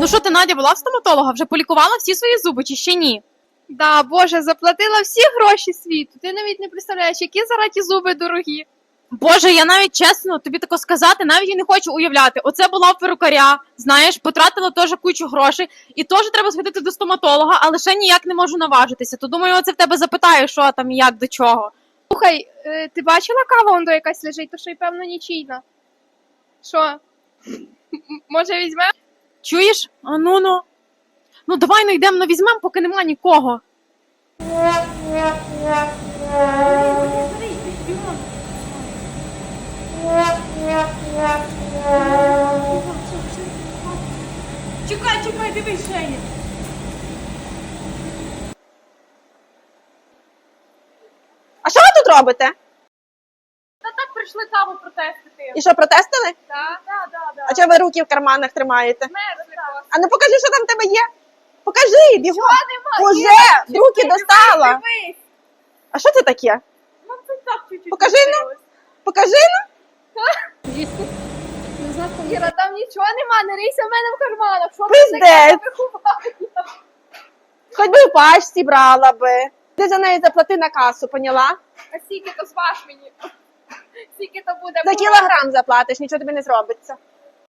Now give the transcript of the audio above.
Ну що ти, Надя, була в стоматолога? Вже полікувала всі свої зуби чи ще ні? Да, Боже, заплатила всі гроші світу. Ти навіть не представляєш, які зараз ті зуби дорогі. Боже, я навіть чесно тобі тако сказати, навіть і не хочу уявляти. Оце була в перукаря, знаєш, потратила теж кучу грошей, і теж треба сходити до стоматолога, але ще ніяк не можу наважитися. То думаю, оце в тебе запитаю, що там і як до чого. Слухай, е, ти бачила кава он до якась лежить, то що й певно нічийна. Що? Може візьмемо? Чуєш? А ну ну. Ну давай ну йдемо, ну візьмемо, поки нема нікого. Чекай, чекай, дивись, ще є. А що ви тут робите? Та так прийшли каву протестити. І що, протестили? Так, А чого ви руки в карманах тримаєте? А ну покажи, що там в тебе є. Покажи, бігом. Уже, руки достала. А що це таке? Покажи, ну. Покажи ну. Іра, там нічого нема, не рийся в мене в карманах. Що Пиздець. Хоч би в пачці брала би. Ти за неї заплати на касу, поняла? А скільки то зваж мені? Скільки то буде? За кілограм заплатиш, нічого тобі не зробиться.